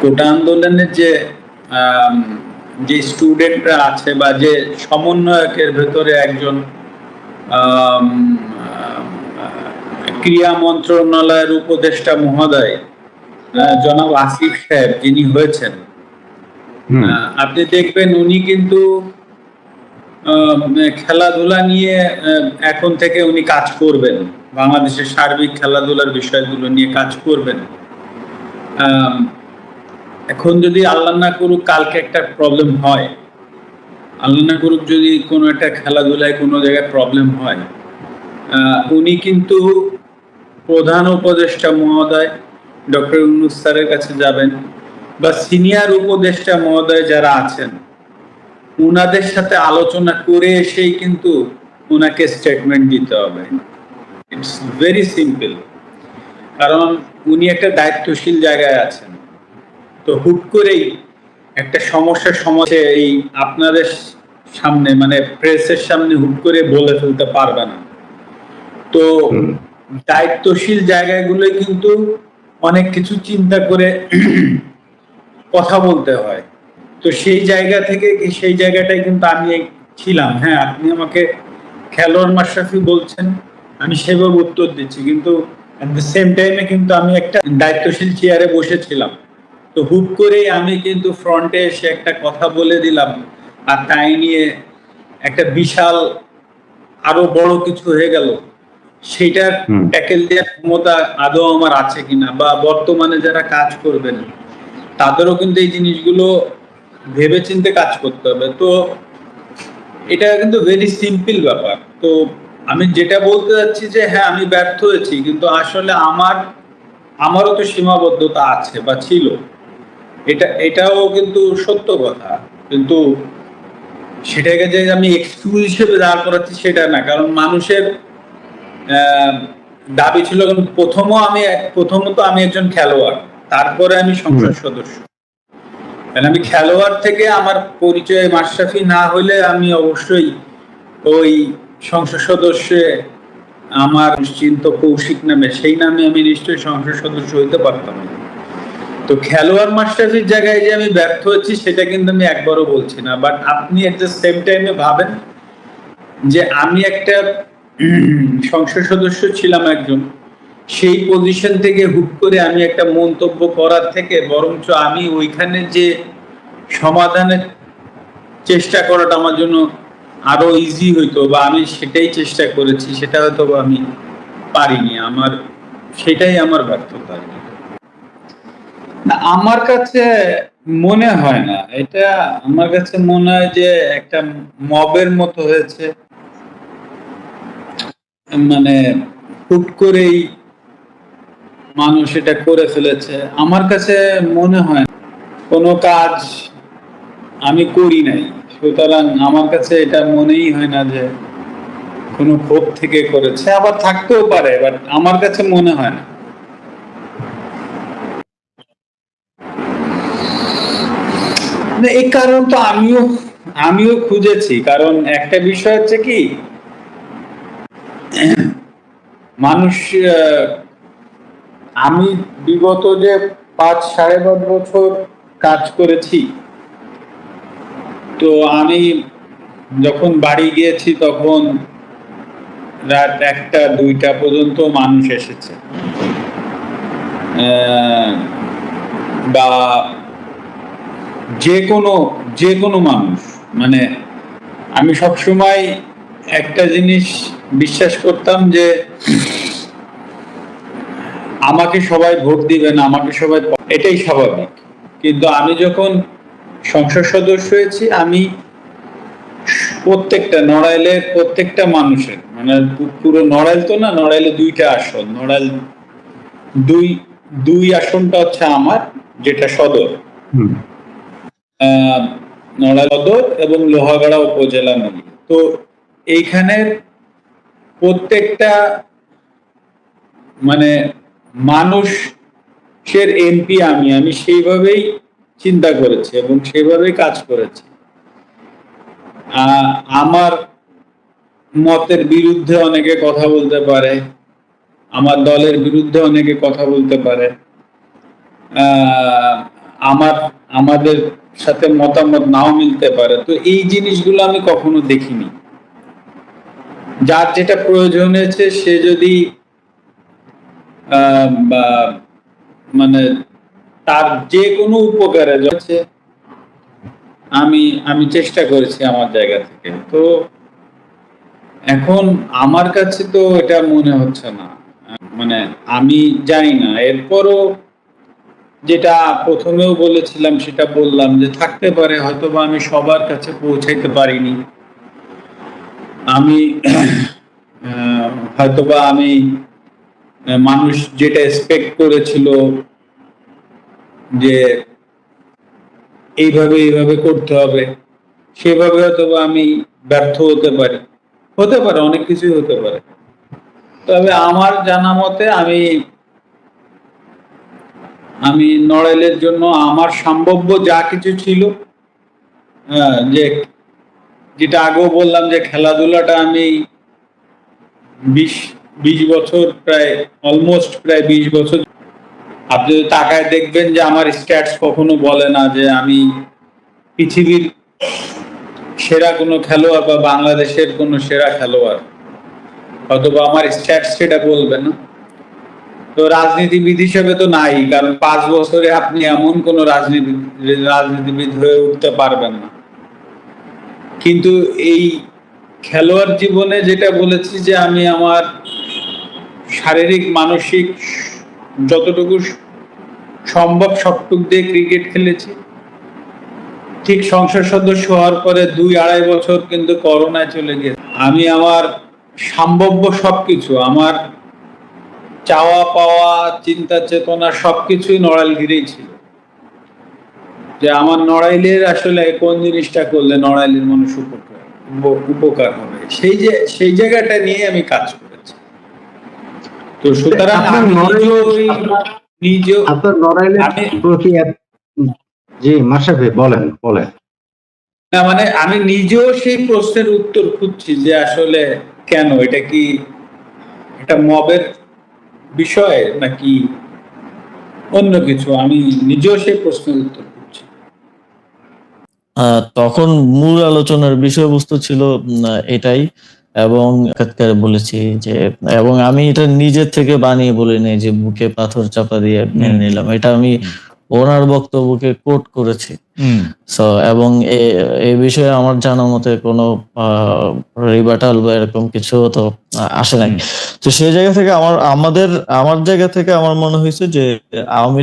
কোটা আন্দোলনের যে যে স্টুডেন্টরা আছে বা যে সমন্বয়কের ভেতরে একজন ক্রিয়া মন্ত্রণালয়ের উপদেষ্টা মহোদয় জনাব আসিফ সাহেব যিনি হয়েছেন আপনি দেখবেন উনি কিন্তু খেলাধুলা নিয়ে এখন থেকে উনি কাজ করবেন বাংলাদেশের সার্বিক খেলাধুলার বিষয়গুলো নিয়ে কাজ করবেন। এখন যদি আল্লাহ না করুক, কালকে একটা প্রবলেম হয়। আল্লাহ না করুক যদি কোনো একটা খেলাধুলায় কোনো জায়গায় প্রবলেম হয়। উনি কিন্তু প্রধান উপদেষ্টা মহোদয়, ডক্টর ইউনুস স্যারের কাছে যাবেন বা সিনিয়র উপদেষ্টা মহোদয় যারা আছেন, উনাদের সাথে আলোচনা করে এসেই কিন্তু ওনাকে স্টেটমেন্ট দিতে হবে। ইটস ভেরি সিম্পল কারণ উনি একটা দায়িত্বশীল জায়গায় আছেন। তো হুট করেই একটা সমস্যার সমাজে এই আপনাদের সামনে মানে প্রেসের সামনে হুট করে বলে ফেলতে পারবে না। তো দায়িত্বশীল জায়গাগুলো কিন্তু অনেক কিছু চিন্তা করে কথা বলতে হয়। তো সেই জায়গা থেকে সেই জায়গাটাই কিন্তু আমি ছিলাম। হ্যাঁ আপনি আমাকে খেলোয়াড় মাশরাফি বলছেন আমি সেভাবে উত্তর দিচ্ছি। কিন্তু সেম টাইমে কিন্তু আমি একটা দায়িত্বশীল চেয়ারে বসেছিলাম। তো হুট করেই আমি কিন্তু ফ্রন্টে এসে একটা কথা বলে দিলাম। আর তাই নিয়ে একটা বিশাল আরও বড় কিছু হয়ে গেল। সেটার ট্যাকেল দেওয়ার ক্ষমতা আদৌ আমার আছে কিনা বা বর্তমানে যারা কাজ করবেন তাদেরও কিন্তু এই জিনিসগুলো ভেবে চিন্তে কাজ করতে হবে। তো এটা কিন্তু ভেরি সিম্পল ব্যাপার। তো আমি যেটা বলতে যাচ্ছি যে হ্যাঁ আমি ব্যর্থ হয়েছি কিন্তু আসলে আমার আমারও তো সীমাবদ্ধতা আছে বা ছিল। এটা এটাও কিন্তু সত্য কথা কিন্তু সেটাকে যে আমি এক্সকিউজ হিসেবে দাঁড় করাচ্ছি সেটা না কারণ মানুষের দাবি ছিল কিন্তু প্রথমও আমি প্রথমত আমি একজন খেলোয়াড় তারপরে আমি সংসদ সদস্য। কারণ আমি খেলোয়াড় থেকে আমার পরিচয় মাশরাফি না হলে আমি অবশ্যই ওই সংসদ সদস্যে আমার নিশ্চিন্ত কৌশিক নামে, সেই নামে আমি নিশ্চয়ই সংসদ সদস্য হইতে পারতাম না। তো খেলোয়াড় মাস্টারফির জায়গায় যে আমি ব্যর্থ হচ্ছি, সেটা কিন্তু আমি একবারও বলছি না বাট আপনি এট দ্য সেম টাইমে ভাবেন যে আমি একটা সংসদ সদস্য ছিলাম একজন, সেই পজিশন থেকে হুট করে আমি একটা মন্তব্য করার থেকে বরঞ্চ আমি ওইখানে যে সমাধানের চেষ্টা করাটা আমার জন্য আরও ইজি হইতো বা আমি সেটাই চেষ্টা করেছি, সেটা হয়তো বা আমি পারিনি। আমার, সেটাই আমার ব্যর্থতা। আমার কাছে মনে হয় না। এটা আমার কাছে মনে হয় যে একটা মবের মতো হয়েছে। মানে হুট করেই মানুষ এটা করে ফেলেছে। আমার কাছে মনে হয় কোনো কাজ আমি করি নাই। সুতরাং আমার কাছে এটা মনেই হয় না যে কোনো ক্ষোভ থেকে করেছে। আবার থাকতেও পারে বাট আমার কাছে মনে হয় না। এই কারণ তো আমিও আমিও খুঁজেছি। কারণ একটা বিষয় হচ্ছে কি, মানুষ আমি বিগত যে পাঁচ সাড়ে পাঁচ বছর কাজ করেছি তো আমি যখন বাড়ি গিয়েছি তখন রাত একটা, দুইটা পর্যন্ত মানুষ এসেছে। বা যে কোনো যে কোনো মানুষ। মানে আমি সবসময় একটা জিনিস বিশ্বাস করতাম যে আমাকে সবাই ভোট দিবেন আমাকে সবাই এটাই স্বাভাবিক। কিন্তু আমি যখন সংসদ সদস্য হয়েছি আমি প্রত্যেকটা নড়াইলের প্রত্যেকটা মানুষের মানে পুরো নড়াইল তো না নড়াইলে দুইটা আসন নড়াইল দুই দুই আসনটা হচ্ছে আমার যেটা সদর। নড়াইল সদর এবং লোহাগাড়া উপজেলা মিলিয়ে তো এইখানের প্রত্যেকটা মানে মানুষের এমপি আমি আমি সেইভাবেই চিন্তা করেছে এবং সেইভাবেই কাজ করেছে। আমার মতের বিরুদ্ধে অনেকে কথা বলতে পারে, আমার দলের বিরুদ্ধে অনেকে কথা বলতে পারে। আমার, আমাদের সাথে মতামত নাও মিলতে পারে। তো এই জিনিসগুলো আমি কখনো দেখিনি। যার যেটা প্রয়োজন হয়েছে সে যদি মানে তার যে কোনো উপকারে যাচ্ছে, আমি আমি চেষ্টা করেছি আমার জায়গা থেকে। তো এখন আমার কাছে তো এটা মনে হচ্ছে না। মানে আমি জানি না। এরপরও যেটা প্রথমেও বলেছিলাম, সেটা বললাম যে থাকতে পারে হয়তো বা আমি সবার কাছে পৌঁছাইতে পারিনি। আমি হয়তোবা আমি মানুষ যেটা এক্সপেক্ট করেছিল যে এইভাবে এইভাবে করতে হবে সেভাবে হয়তো আমি ব্যর্থ হতে পারি। হতে পারে অনেক কিছুই হতে পারে। তবে আমার জানা মতে আমি আমি নড়াইলের জন্য আমার সম্ভাব্য যা কিছু ছিল হ্যাঁ, যে যেটা আগেও বললাম যে খেলাধুলাটা আমি বিশ বিশ বছর প্রায় অলমোস্ট প্রায় বিশ বছর আপনি যদি তাকায় দেখবেন যে আমার স্ট্যাটস কখনো বলে না যে আমি পৃথিবীর সেরা কোনো খেলোয়াড় বা বাংলাদেশের কোনো সেরা খেলোয়াড়। অথবা আমার স্ট্যাটস সেটা বলবে না। তো রাজনীতিবিদ হিসেবে তো নাই, কারণ পাঁচ বছরে আপনি এমন কোন রাজনীতি রাজনীতিবিদ হয়ে উঠতে পারবেন না। কিন্তু এই খেলোয়াড় জীবনে যেটা বলেছি যে আমি আমার শারীরিক, মানসিক যতটুকু সম্ভব সবটুক দিয়ে ক্রিকেট খেলেছি। ঠিক সংসদ সদস্য হওয়ার পরে দুই আড়াই বছর কিন্তু করোনায় চলে গেছে। আমি আমার সম্ভাব্য সবকিছু আমার চাওয়া পাওয়া চিন্তা চেতনা সবকিছুই নড়াইল ঘিরেই ছিল। যে আমার নড়াইলের আসলে কোন জিনিসটা করলে নড়াইলের মানুষ উপকার উপকার হবে? সেই যে সেই জায়গাটা নিয়ে আমি কাজ করেছি। তো সুতরাং নিজেও- আপনার- নড়াইলের জি মাসাফি বলেন বলেন। না মানে আমি নিজেও সেই প্রশ্নের উত্তর খুঁজছি যে আসলে কেন? এটা কি এটা মবের বিষয় নাকি অন্য কিছু? আমি নিজেও সেই প্রশ্নের উত্তর খুঁজছি। আহ, তখন মূল আলোচনার বিষয়বস্তু ছিল এটাই। এবং বলেছি যে এবং আমি এটা নিজের থেকে বানিয়ে বলিনি যে বুকে পাথর চাপা দিয়ে মেনে নিলাম। এটা আমি ওনার বক্তব্যকে কোট করেছি। সো এবং এ- এই বিষয়ে আমার জানা মতে কোনো রিবাটাল বা এরকম কিছু তো আসে নাই। তো সেই জায়গা থেকে আমার আমাদের আমার জায়গা থেকে আমার মনে হয়েছে যে আওয়ামী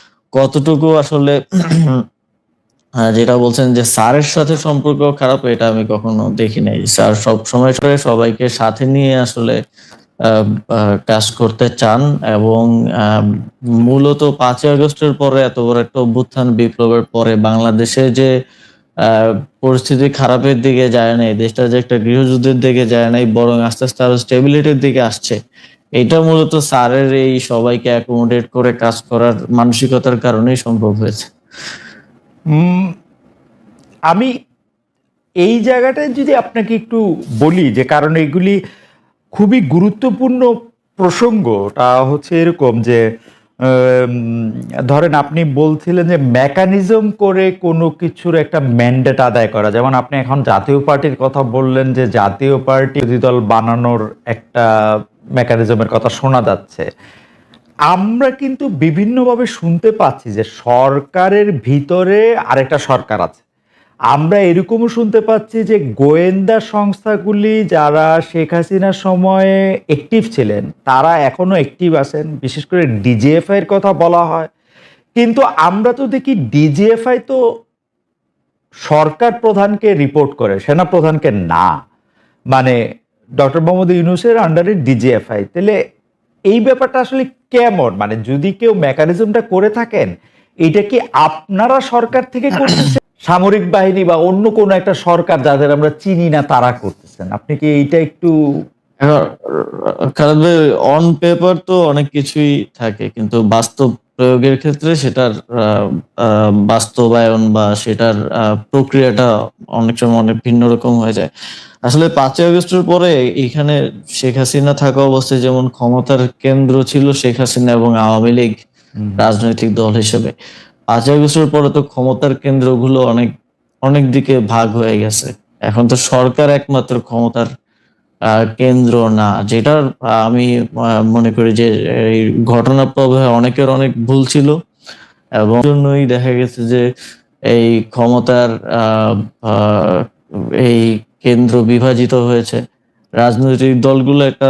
কতটুকু আসলে যেটা বলছেন যে স্যারের সাথে সম্পর্ক খারাপ, এটা আমি কখনো দেখি নাই। স্যার সব সময় করে সবাইকে সাথে নিয়ে আসলে কাজ করতে চান এবং মূলত পাঁচই আগস্টের পরে এত বড় একটা অভ্যুত্থান বিপ্লবের পরে বাংলাদেশে যে পরিস্থিতি খারাপের দিকে যায় নাই, দেশটা যে একটা গৃহযুদ্ধের দিকে যায় নাই, বরং আস্তে আস্তে আরও স্টেবিলিটির দিকে আসছে এটা মূলত স্যারের এই সবাইকে অ্যাকোমোডেট করে কাজ করার মানসিকতার কারণেই সম্ভব হয়েছে। আমি এই জায়গাটায় যদি আপনাকে একটু বলি যে, কারণ এগুলি খুবই গুরুত্বপূর্ণ প্রসঙ্গ তা হচ্ছে এরকম যে ধরেন আপনি বলছিলেন যে মেকানিজম করে কোনো কিছুর একটা ম্যান্ডেট আদায় করা। যেমন আপনি এখন জাতীয় পার্টির কথা বললেন যে, জাতীয় পার্টি দল বানানোর একটা মেকানিজমের কথা শোনা যাচ্ছে। আমরা কিন্তু বিভিন্নভাবে শুনতে পাচ্ছি যে সরকারের ভিতরে আরেকটা সরকার আছে। আমরা এরকমও শুনতে পাচ্ছি যে গোয়েন্দা সংস্থাগুলি যারা শেখ হাসিনার সময়ে অ্যাক্টিভ ছিলেন, তারা এখনও অ্যাক্টিভ আছেন। বিশেষ করে ডিজিএফআই এর কথা বলা হয়। কিন্তু আমরা তো দেখি ডিজিএফআই তো সরকার প্রধানকে রিপোর্ট করে, সেনা প্রধানকে না। মানে ডক্টর মোহাম্মদ ইউনুসের আন্ডারে ডিজিএফআই তাহলে এই ব্যাপারটা আসলে কেমন? মানে যদি কেউ মেকানিজমটা করে থাকেন এটা কি আপনারা সরকার থেকে করতেছেন? সামরিক বাহিনী বা অন্য কোনো একটা সরকার যাদের আমরা চিনি না তারা করতেছেন। আপনি কি এইটা একটু অন পেপার তো অনেক কিছুই থাকে কিন্তু বাস্তব প্রয়োগের ক্ষেত্রে সেটার বাস্তবায়ন বা সেটার প্রক্রিয়াটা অনেক সময় অনেক ভিন্ন রকম হয়ে যায়। আসলে পাঁচই আগস্টের পরে এখানে শেখ হাসিনা থাকা অবস্থায় যেমন ক্ষমতার কেন্দ্র ছিল শেখ হাসিনা এবং আওয়ামী লীগ রাজনৈতিক দল হিসেবে। পাঁচই আগস্টের পরে তো ক্ষমতার কেন্দ্রগুলো অনেক অনেক দিকে ভাগ হয়ে গেছে। এখন তো সরকার একমাত্র ক্ষমতার কেন্দ্র না, যেটার আমি মনে করি যে এই ঘটনা প্রবাহে অনেকের অনেক ভুল ছিল এবং জন্যই দেখা গেছে যে এই ক্ষমতার এই কেন্দ্র বিভাজিত হয়েছে। রাজনৈতিক দলগুলো একটা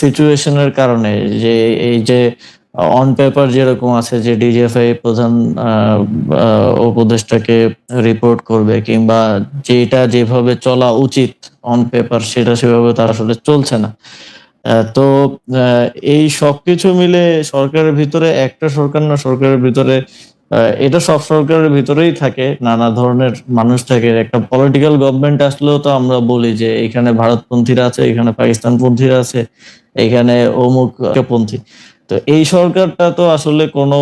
সিচুয়েশনের কারণে যে এই যে অন পেপার যেরকম আছে যে ডিজিএফআই প্রধান উপদেষ্টাকে রিপোর্ট করবে কিংবা যেটা যেভাবে চলা উচিত অন পেপার সেটা সেভাবে তার আসলে চলছে না। তো এই সবকিছু মিলে সরকারের ভিতরে, একটা সরকার না, সরকারের ভিতরে এটা সব সরকারের ভিতরেই থাকে, নানা ধরনের মানুষ থাকে। একটা পলিটিক্যাল গভর্নমেন্ট আসলেও তো আমরা বলি যে, এখানে ভারতপন্থীরা আছে, এখানে পাকিস্তানপন্থীরা আছে, এখানে অমুক পন্থী। তো এই সরকারটা তো আসলে কোনো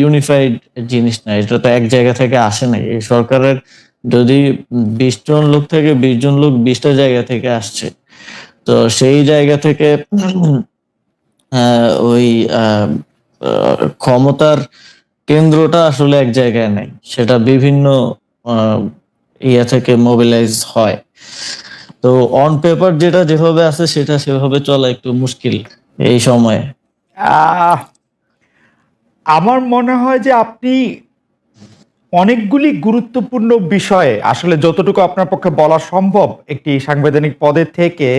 ইউনিফাইড জিনিস না, এটা তো এক জায়গা থেকে আসে নাই। এই সরকারের যদি বিশ জন লোক থেকে, বিশ জন লোক বিশটা জায়গা থেকে আসছে, তো সেই জায়গা থেকে ওই ক্ষমতার কেন্দ্রটা আসলে এক জায়গায় নেই। সেটা বিভিন্ন ইয়ে থেকে মোবিলাইজ হয়। তো অন পেপার যেটা যেভাবে আছে, সেটা সেভাবে চলা একটু মুশকিল এই সময়ে। আমার মনে হয় যে আপনি অনেকগুলি গুরুত্বপূর্ণ বিষয়ে আসলে যতটুকু আপনার পক্ষে বলা সম্ভব একটি সাংবিধানিক পদে থেকে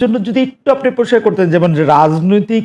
জন্য যদি একটু আপনি পরিষ্কার করতেন, যেমন রাজনৈতিক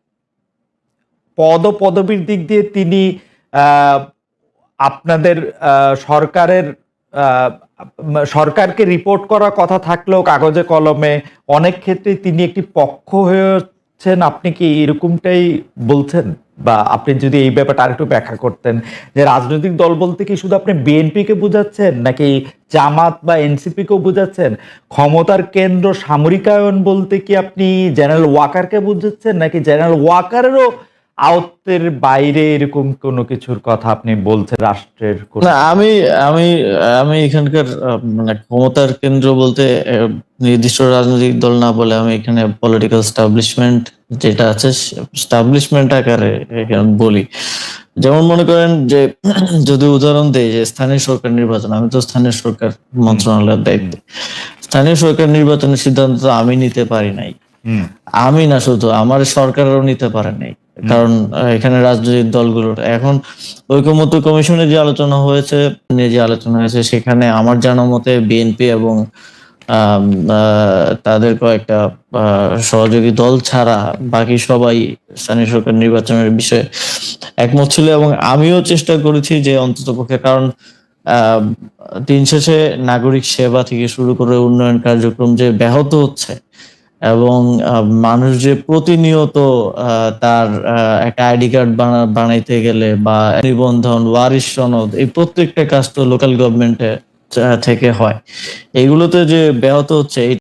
পদ ও পদবীর দিক দিয়ে তিনি আপনাদের সরকারের সরকারকে রিপোর্ট করার কথা থাকলেও কাগজে কলমে অনেক ক্ষেত্রে তিনি একটি পক্ষ হয়েছেন। আপনি কি এরকমটাই বলছেন? বা আপনি যদি এই ব্যাপারটা আরেকটু ব্যাখ্যা করতেন যে রাজনৈতিক দল বলতে কি শুধু আপনি বিএনপিকে বোঝাচ্ছেন, নাকি জামাত বা এনসিপি কেও বোঝাচ্ছেন? ক্ষমতার কেন্দ্র সামরিকায়ন বলতে কি আপনি জেনারেল ওয়াকারকে বুঝাচ্ছেন, নাকি জেনারেল ওয়াকারেরও আয়ত্তের বাইরে এরকম কোনো কিছুর কথা আপনি বলছেন রাষ্ট্রের না আমি আমি আমি এখানকার মানে ক্ষমতার কেন্দ্র বলতে নির্দিষ্ট রাজনৈতিক দল না বলে আমি এখানে পলিটিক্যাল স্টাবলিশমেন্ট যেটা আছে স্টাবলিশমেন্ট আকারে এখানে বলি। যেমন মনে করেন যে যদি উদাহরণ দেই যে স্থানীয় সরকার নির্বাচন আমি তো স্থানীয় সরকার মন্ত্রণালয়ের দায়িত্বে। স্থানীয় সরকার নির্বাচনের সিদ্ধান্ত আমি নিতে পারি নাই। আমি না শুধু আমার সরকারও নিতে পারে নাই। কারণ এখানে রাজনৈতিক দলগুলোর। এখন ঐকমত্য কমিশনে যে আলোচনা হয়েছে নিয়ে যে আলোচনা হয়েছে সেখানে আমার জানা মতে বিএনপি এবং তাদের কয়েকটা সহযোগী দল ছাড়া বাকি সবাই স্থানীয় সরকার নির্বাচনের বিষয়ে একমত ছিল এবং আমিও চেষ্টা করেছি যে অন্ততপক্ষে কারণ আহ, দিন শেষে নাগরিক সেবা থেকে শুরু করে উন্নয়ন কার্যক্রম যে ব্যাহত হচ্ছে এবং মানুষ যে প্রতিনিয়ত তার একটা আইডি কার্ড বানাইতে গেলে বা নিবন্ধন ওয়ারিস সনদ, এই প্রত্যেকটা কাজ তো লোকাল গভর্নমেন্টে থেকে হয়। এগুলোতে যে ব্যাহত হচ্ছে